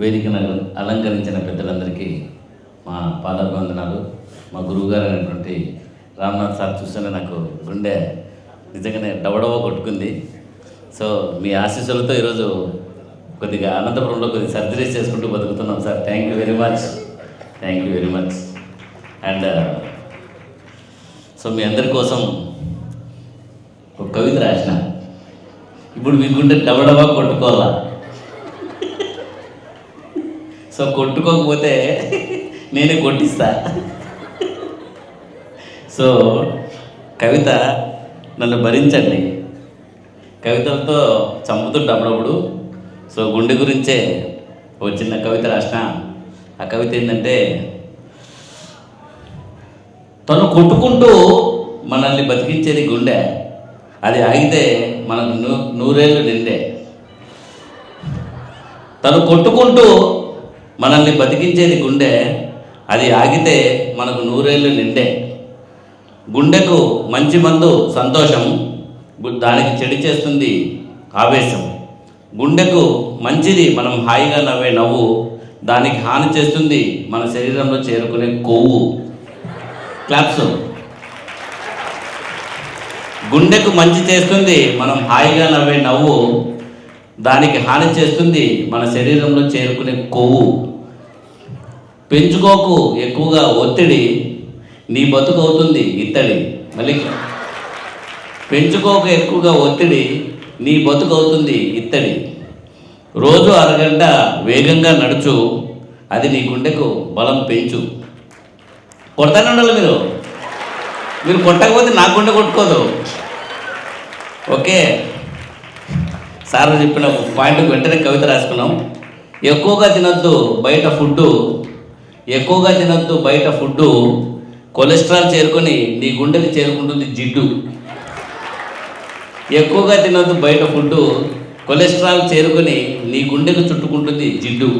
వేదికను అలంకరించిన పెద్దలందరికీ మా పాదాభివందనాలు. మా గురువుగారు అయినటువంటి రామ్నాథ్ సార్ చూస్తేనే నాకు గుండె నిజంగానే డవడవ కొట్టుకుంది. సో మీ ఆశీస్సులతో ఈరోజు కొద్దిగా అనంతపురంలో కొద్దిగా సర్జరీస్ చేసుకుంటూ బతుకుతున్నాం sir. Thank you very much thank you very much and so మీ అందరి కోసం ఒక కవిత రాసిన. ఇప్పుడు మీకుంటే డబడబా కొట్టుకోవాలా? సో కొట్టుకోకపోతే నేనే కొట్టిస్తా. సో కవిత నన్ను భరించండి. కవితలతో చంపుతుంటే అప్పుడప్పుడు. సో గుండె గురించే ఓ చిన్న కవిత రాసిన. ఆ కవిత ఏంటంటే తను కొట్టుకుంటూ మనల్ని బతికించేది గుండె. అది ఆగితే మనకు నూ నూరేళ్ళు నిండే. తను కొట్టుకుంటూ మనల్ని బతికించేది గుండె అది ఆగితే మనకు నూరేళ్ళు నిండే. గుండెకు మంచి మందు సంతోషం గు- దానికి చెడి చేస్తుంది ఆవేశం. గుండెకు మంచిది మనం హాయిగా నవ్వే నవ్వు దానికి హాని చేస్తుంది మన శరీరంలో చేరుకునే కొవ్వు. క్లాప్స్ గుండెకు మంచి చేస్తుంది మనం హాయిగా నవ్వే నవ్వు దానికి హాని చేస్తుంది మన శరీరంలో చేరుకునే కొవ్వు. పెంచుకోకు ఎక్కువగా ఒత్తిడి నీ బతుకు అవుతుంది ఇత్తడి మళ్ళీ పెంచుకోక ఎక్కువగా ఒత్తిడి నీ బతుకు అవుతుంది ఇత్తడి. రోజు అరగంట వేగంగా నడుచు అది నీ గుండెకు బలం పెంచు. కొడతానండాలి మీరు? మీరు కొట్టకపోతే నా గుండె కొట్టుకోదు. ఓకే. సార్ చెప్పిన పాయింట్ వెంటనే కవిత రాసుకున్నాం. ఎక్కువగా తినొద్దు బయట ఫుడ్డు ఎక్కువగా తినొద్దు బయట ఫుడ్డు కొలెస్ట్రాల్ చేరుకొని నీ గుండెకి చేరుకుంటుంది జిడ్డు. ఎక్కువగా తినొద్దు బయట ఫుడ్డు కొలెస్ట్రాల్ చేరుకొని నీ గుండెకు చుట్టుకుంటుంది జిడ్డు.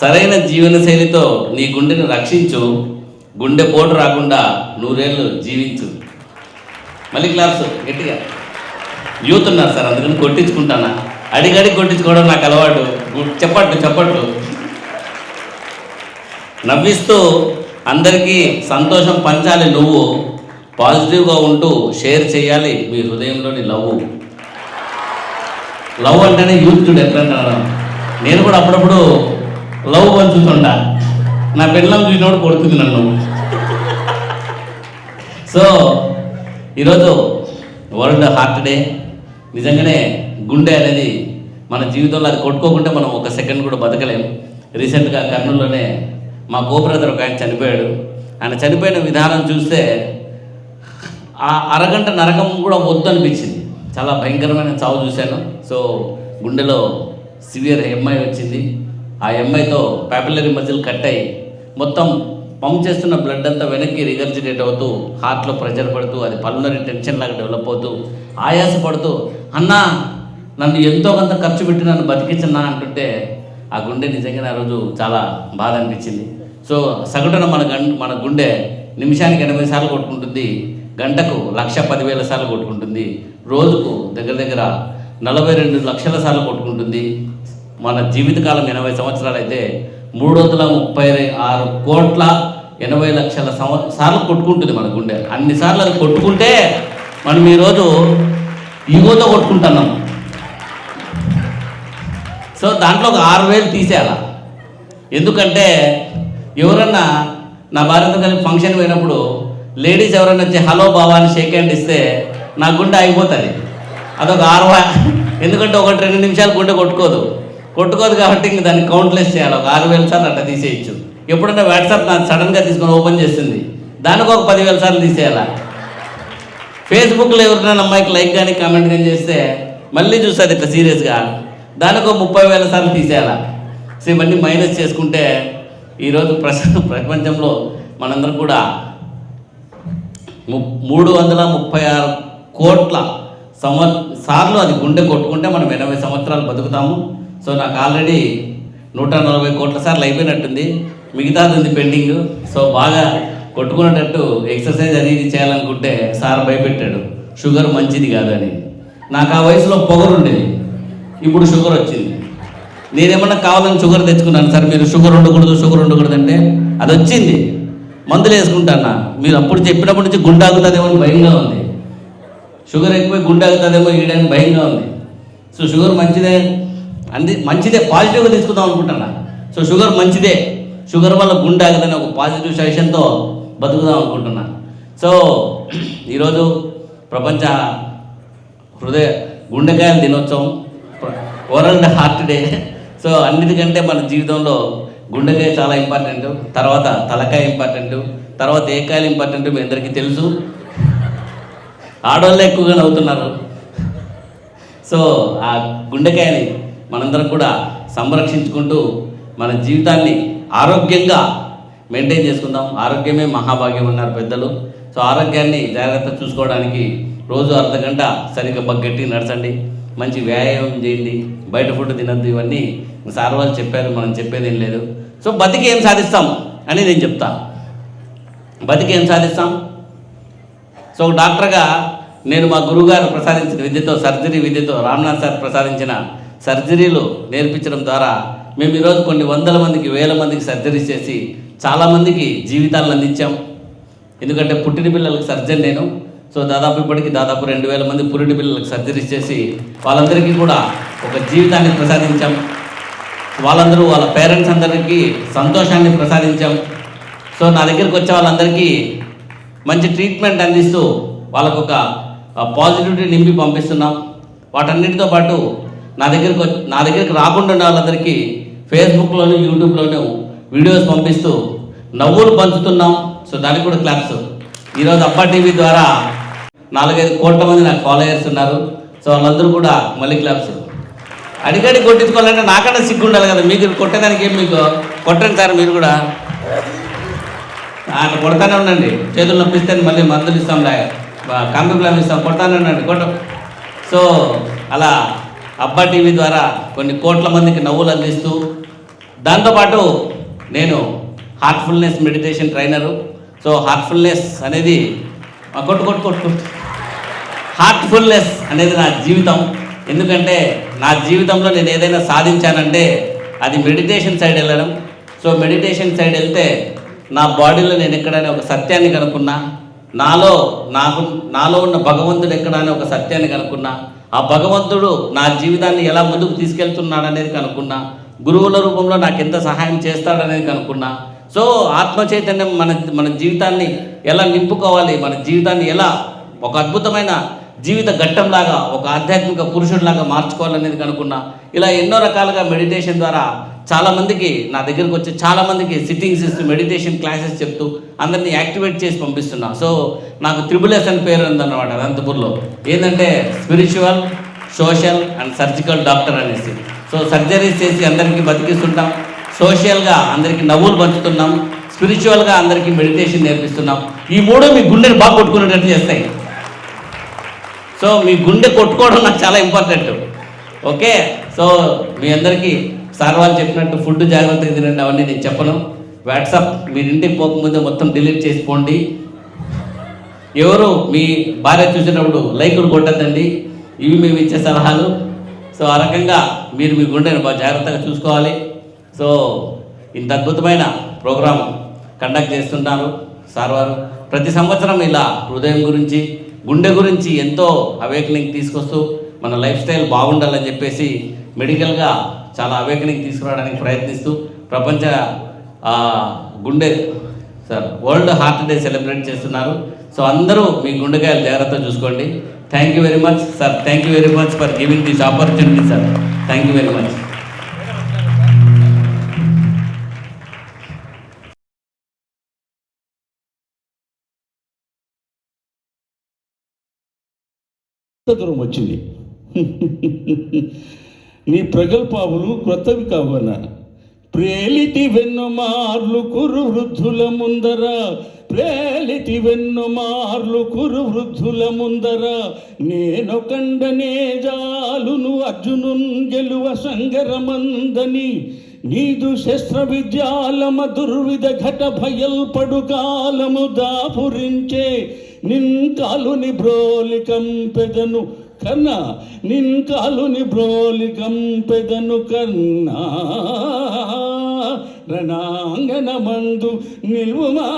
సరైన జీవనశైలితో నీ గుండెను రక్షించు. గుండె పోటు రాకుండా నూరేళ్ళు జీవించు. మళ్ళీ క్లాప్స్ గట్టిగా. యూత్ ఉన్నారు సార్ అందుకని కొట్టించుకుంటానా? అడిగడి కొట్టించుకోవడం నాకు అలవాటు. చెప్పట్టు చెప్పట్టు. నవ్విస్తూ అందరికీ సంతోషం పంచాలి నువ్వు. పాజిటివ్గా ఉంటూ షేర్ చేయాలి మీ హృదయంలోని లవ్ లవ్ అంటేనే యూత్ చూడు ఎట్లా నేను కూడా అప్పుడప్పుడు లవ్ పంచుతుంటా నా పిల్లం చూసినప్పుడు కొడుతుంది నన్ను. సో ఈరోజు వరల్డ్ హార్ట్ డే. నిజంగానే గుండె అనేది మన జీవితంలో అది కొట్టుకోకుంటే మనం ఒక సెకండ్ కూడా బతకలేం. రీసెంట్గా కర్నూలులోనే మా కో ఒక ఆయన చనిపోయాడు. ఆయన చనిపోయిన విధానం చూస్తే ఆ అరగంట నరకం కూడా వద్దు అనిపించింది. చాలా భయంకరమైన చావు చూశాను. సో గుండెలో సివియర్ ఎంఐ వచ్చింది. ఆ ఎంఐతో ప్యాపిలరీ మజిల్ కట్ అయ్యి మొత్తం పంప్ చేస్తున్న బ్లడ్ అంతా వెనక్కి రిగర్జిటేట్ అవుతూ హార్ట్లో ప్రెషర్ పడుతూ అది పల్మనరీ టెన్షన్ లాగా డెవలప్ అవుతూ ఆయాస పడుతూ అన్నా నన్ను ఎంతో కొంత ఖర్చు పెట్టి నన్ను బతికించన్నా అంటుంటే ఆ గుండె నిజంగా ఆ రోజు చాలా బాధ అనిపించింది. సో సగటున మన గం మన గుండె నిమిషానికి ఎనభై సార్లు కొట్టుకుంటుంది గంటకు లక్ష పదివేల సార్లు కొట్టుకుంటుంది రోజుకు దగ్గర దగ్గర నలభై రెండు లక్షల సార్లు కొట్టుకుంటుంది. మన జీవితకాలం ఎనభై సంవత్సరాలు అయితే మూడు వందల ముప్పై ఆరు కోట్ల ఎనభై లక్షల సంవ సార్లు కొట్టుకుంటుంది మన గుండె. అన్నిసార్లు అది కొట్టుకుంటే మనం ఈరోజు ఈగోతో కొట్టుకుంటున్నాం. సో దాంట్లో ఒక ఆరు వేలు తీసేయాల? ఎందుకంటే ఎవరన్నా నా భార్యతో కలిపి ఫంక్షన్ పోయినప్పుడు లేడీస్ ఎవరన్నా వచ్చి హలో బావా అని షేక్ హ్యాండ్ ఇస్తే నా గుండె ఆగిపోతుంది. అదొక ఆరు ఎందుకంటే ఒకటి రెండు నిమిషాలు గుండె కొట్టుకోదు. కొట్టుకోదు కాబట్టి ఇంక దాన్ని కౌంట్లెస్ చేయాలి. ఒక ఆరు వేల సార్లు అట్లా తీసేయచ్చు. ఎప్పుడన్నా వాట్సాప్ నాకు సడన్గా తీసుకొని ఓపెన్ చేస్తుంది. దానికి ఒక పదివేల సార్లు తీసేయాలా? ఫేస్బుక్లో ఎవరినైనా అమ్మాయికి లైక్ కానీ కామెంట్ కానీ చేస్తే మళ్ళీ చూస్తుంది ఇట్లా సీరియస్గా దానికి ఒక ముప్పై వేల సార్లు తీసేయాలా? సో ఇవన్నీ మైనస్ చేసుకుంటే ఈరోజు ప్రశ ప్రపంచంలో మనందరం కూడా మూడు వందల ముప్పై ఆరు కోట్ల సంవ సార్లు అది గుండె కొట్టుకుంటే మనం ఎనభై సంవత్సరాలు బతుకుతాము. సో నాకు ఆల్రెడీ నూట నలభై కోట్ల సార్లు అయిపోయినట్టుంది. మిగతాది ఉంది పెండింగ్ సో బాగా కొట్టుకునేటట్టు ఎక్సర్సైజ్ అది ఇది చేయాలనుకుంటే సార్ భయపెట్టాడు. షుగర్ మంచిది కాదని. నాకు ఆ వయసులో పొగరు ఉండేది. ఇప్పుడు షుగర్ వచ్చింది. నేనేమన్నా కావాలని షుగర్ తెచ్చుకున్నాను. సార్ మీరు షుగర్ ఉండకూడదు షుగర్ ఉండకూడదు అంటే అది వచ్చింది. మందులు వేసుకుంటానా మీరు అప్పుడు చెప్పినప్పటి నుంచి గుండాగుతుందేమో అని భయంగా ఉంది. షుగర్ ఎక్కువ గుండె వేయడానికి భయంగా ఉంది. సో షుగర్ మంచిదే? అంది మంచిదే పాజిటివ్గా తీసుకుందాం అనుకుంటున్నా. సో షుగర్ మంచిదే. షుగర్ వల్ల గుండె ఒక పాజిటివ్ సజెషన్తో బతుకుదాం అనుకుంటున్నా. సో ఈరోజు ప్రపంచ హృదయ గుండెకాయల దినోత్సవం వరల్డ్ హార్ట్ డే. సో అన్నిటికంటే మన జీవితంలో గుండెకాయ చాలా ఇంపార్టెంట్. తర్వాత తలకాయ ఇంపార్టెంట్. తర్వాత ఏ కాయలు ఇంపార్టెంట్ మీ అందరికీ తెలుసు. ఆడవాళ్ళే ఎక్కువగా నవ్వుతున్నారు. సో ఆ గుండెకాయని మనందరం కూడా సంరక్షించుకుంటూ మన జీవితాన్ని ఆరోగ్యంగా మెయింటైన్ చేసుకుందాం. ఆరోగ్యమే మహాభాగ్యం అన్నారు పెద్దలు. సో ఆరోగ్యాన్ని జాగ్రత్త చూసుకోవడానికి రోజు అర్ధ గంట సరిగ్గా బగ్గట్టి నడచండి. మంచి వ్యాయామం చేయండి. బయట ఫుడ్ తినద్దు ఇవన్నీ. సార్ వాళ్ళు చెప్పారు మనం చెప్పేది ఏం లేదు. సో బతికి ఏం సాధిస్తాం అని నేను చెప్తా. బతికి ఏం సాధిస్తాం? సో డాక్టర్గా నేను మా గురువుగారు ప్రసాదించిన విద్యతో సర్జరీ విద్యతో రామ్నాథ్ సార్ ప్రసాదించిన సర్జరీలు నేర్పించడం ద్వారా మేము ఈరోజు కొన్ని వందల మందికి వేల మందికి సర్జరీ చేసి చాలామందికి జీవితాలను అందించాం. ఎందుకంటే పుట్టిన పిల్లలకు సర్జన్ నేను. సో దాదాపు ఇప్పటికి దాదాపు రెండు వేల మంది పురిటి పిల్లలకు సర్జరీస్ చేసి వాళ్ళందరికీ కూడా ఒక జీవితాన్ని ప్రసాదించాం. వాళ్ళందరూ వాళ్ళ పేరెంట్స్ అందరికీ సంతోషాన్ని ప్రసాదించాం. సో నా దగ్గరికి వచ్చే వాళ్ళందరికీ మంచి ట్రీట్మెంట్ అందిస్తూ వాళ్ళకు ఒక పాజిటివిటీ నింపి పంపిస్తున్నాం. వాటన్నిటితో పాటు నా దగ్గరికి వచ్చి- నా దగ్గరికి రాకుండా ఉన్న వాళ్ళందరికీ ఫేస్బుక్లోను యూట్యూబ్లోను వీడియోస్ పంపిస్తూ నవ్వులు పంచుతున్నాం. సో దానికి కూడా క్లాప్స్ ఈరోజు అబ్బా టీవీ ద్వారా నాలుగైదు కోట్ల మంది నాకు ఫాలోయర్స్ ఉన్నారు. సో వాళ్ళందరూ కూడా మళ్ళీ క్లాప్స్ అడిగడి కొట్టించుకోవాలంటే నాకన్నా సిగ్గు ఉండాలి కదా. మీకు కొట్టేదానికి ఏం మీకు? కొట్టండి సార్ మీరు కూడా. ఆయన కొడతానే ఉండండి. చేతులు నొప్పిస్తే మళ్ళీ మందులు ఇస్తాం లే కంపెనీలు ఇస్తాం. కొడతానే ఉండండి కొట్ట. సో అలా అబ్బా టీవీ ద్వారా కొన్ని కోట్ల మందికి నవ్వులు అందిస్తూ దాంతోపాటు నేను heartfulness meditation trainer so heartfulness అనేది కొట్టు కొట్టు కొట్టు కొట్టు. హార్ట్ఫుల్నెస్ అనేది నా జీవితం. ఎందుకంటే నా జీవితంలో నేను ఏదైనా సాధించానంటే అది మెడిటేషన్ సైడ్ వెళ్ళడం. సో మెడిటేషన్ సైడ్ వెళ్తే నా బాడీలో నేను ఎక్కడైనా ఒక సత్యాన్ని కనుక్కున్నా నాలో నాకు నాలో ఉన్న భగవంతుడు ఎక్కడనే ఒక సత్యాన్ని కనుక్కున్నా ఆ భగవంతుడు నా జీవితాన్ని ఎలా ముందుకు తీసుకెళ్తున్నాడు అనేది కనుక్కున్నా గురువుల రూపంలో నాకు ఎంత సహాయం చేస్తాడనేది కనుక్కున్నా. సో ఆత్మ చైతన్యం మన మన జీవితాన్ని ఎలా నింపుకోవాలి మన జీవితాన్ని ఎలా ఒక అద్భుతమైన జీవిత ఘట్టంలాగా ఒక ఆధ్యాత్మిక పురుషుడిలాగా మార్చుకోవాలనేది కనుక్కున్నా. ఇలా ఎన్నో రకాలుగా మెడిటేషన్ ద్వారా చాలామందికి నా దగ్గరకు వచ్చి చాలామందికి సిట్టింగ్స్ ఇస్తూ మెడిటేషన్ క్లాసెస్ చెప్తూ అందరినీ యాక్టివేట్ చేసి పంపిస్తున్నా. సో నాకు త్రిబులెస్ అని పేరు ఉందన్నమాట అనంతపూర్లో. ఏంటంటే spiritual social and surgical doctor అనేసి. సో సర్జరీస్ చేసి అందరికీ బతికిస్తుంటాం. సోషల్గా అందరికీ నవ్వులు పంచుతున్నాం. స్పిరిచువల్గా అందరికీ మెడిటేషన్ నేర్పిస్తున్నాం. ఈ మూడు మీ గుండెని బాగా కొట్టుకునేటట్టు చేస్తాయి. సో మీ గుండె కొట్టుకోవడం నాకు చాలా ఇంపార్టెంట్. ఓకే? సో మీ అందరికీ సార్ వాళ్ళు చెప్పినట్టు ఫుడ్ జాగ్రత్తగా తినండి. అవన్నీ నేను చెప్పను. వాట్సాప్ మీరు ఇంటికి పోకముందే మొత్తం డిలీట్ చేసుకోండి ఎవరు మీ భార్య చూసినప్పుడు లైకులు కొట్టద్దండి. ఇవి మేము ఇచ్చే సలహాలు. సో ఆ రకంగా మీరు మీ గుండెని బాగా జాగ్రత్తగా చూసుకోవాలి. సో ఇంత అద్భుతమైన ప్రోగ్రాం కండక్ట్ చేస్తున్నారు సార్ వారు. ప్రతి సంవత్సరం ఇలా హృదయం గురించి గుండె గురించి ఎంతో అవేకనింగ్ తీసుకొస్తూ మన లైఫ్ స్టైల్ బాగుండాలని చెప్పేసి మెడికల్గా చాలా అవేకనింగ్ తీసుకురావడానికి ప్రయత్నిస్తూ ప్రపంచ గుండె sir world heart day celebrate చేస్తున్నారు. సో అందరూ మీ గుండెకాయలు జాగ్రత్తగా చూసుకోండి. Thank you very much sir thank you very much for giving this opportunity sir thank you very much దూరం వచ్చింది. నీ ప్రగల్భావులు క్రొత్తవి కావన? ప్రేలిటి వెన్ను మార్లు కురు వృద్ధుల ముందర ప్రేలిటి వెన్ను మార్లు కురు వృద్ధుల ముందర. నేను కండనే జాలును అర్జునున్ గెలువ సంగరమందని. నీదు శస్త్ర విద్యాలమ దుర్విధ ఘట భయల్పడు కాలము దాపురించే. నింకాలుని బ్రోలికం పెదను కన్నా. నిన్ కాలుని బ్రోలి కన్నా. రణాంగనమందు నిల్వుమా.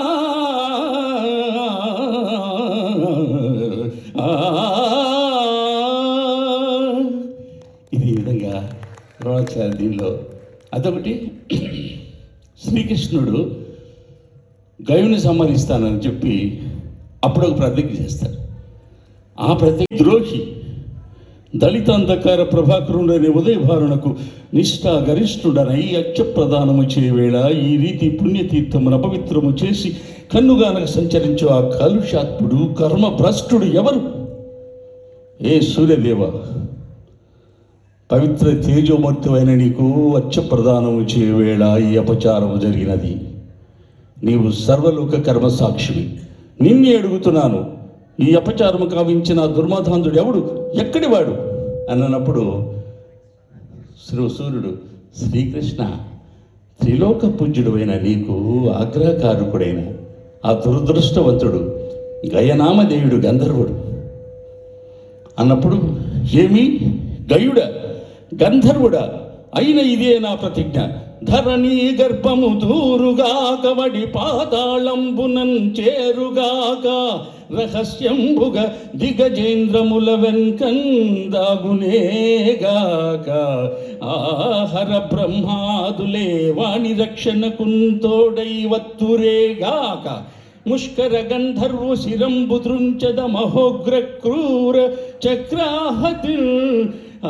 ఇది విధంగా ద్రోణాచార్య దీనిలో. అదొకటి. శ్రీకృష్ణుడు గయుని సంహరిస్తానని చెప్పి అప్పుడు ఒక ప్రతిజ్ఞ చేస్తారు ఆ ప్రతి ద్రోహి దళిత అంధకార ప్రభాకరుడని ఉదయభారణకు నిష్ఠా గరిష్ఠుడనై అక్ష ప్రదానము చేయవేళ ఈ రీతి పుణ్యతీర్థమును అపవిత్రము చేసి కన్నుగానక సంచరించు ఆ కలుషాత్ముడు కర్మ భ్రష్టుడు ఎవరు? ఏ సూర్యదేవ పవిత్ర తేజోమూర్తివైన నీకు అచ్చ ప్రదానము చేయవేళ ఈ అపచారము జరిగినది. నీవు సర్వలోక కర్మ సాక్షివి నిన్నే అడుగుతున్నాను ఈ అపచారము కావించిన ఆ దుర్మాధాంతుడు ఎవడు? ఎక్కడి వాడు? అన్నప్పుడు శ్రీ సూర్యుడు శ్రీకృష్ణ త్రిలోక పూజ్యుడువైన నీకు ఆగ్రహకారకుడైన ఆ దురదృష్టవంతుడు గయనామదేవుడు గంధర్వుడు. అన్నప్పుడు ఏమి? గయుడ గంధర్వుడా అయిన ఇదే నా ప్రతిజ్ఞ. ధరణి గర్భము దూరుగాక వడి పాతాళంబునం చేరుగాక రహస్యంబుగ దిగజేంద్రముల వెంకందాగునేగాక ఆహర బ్రహ్మాదులే వాణి రక్షణకుంతోడైవత్తురేగాక ముష్కర గంధర్వు శిరంబు దృంచద మహోగ్ర క్రూర చక్రాహతి ఆ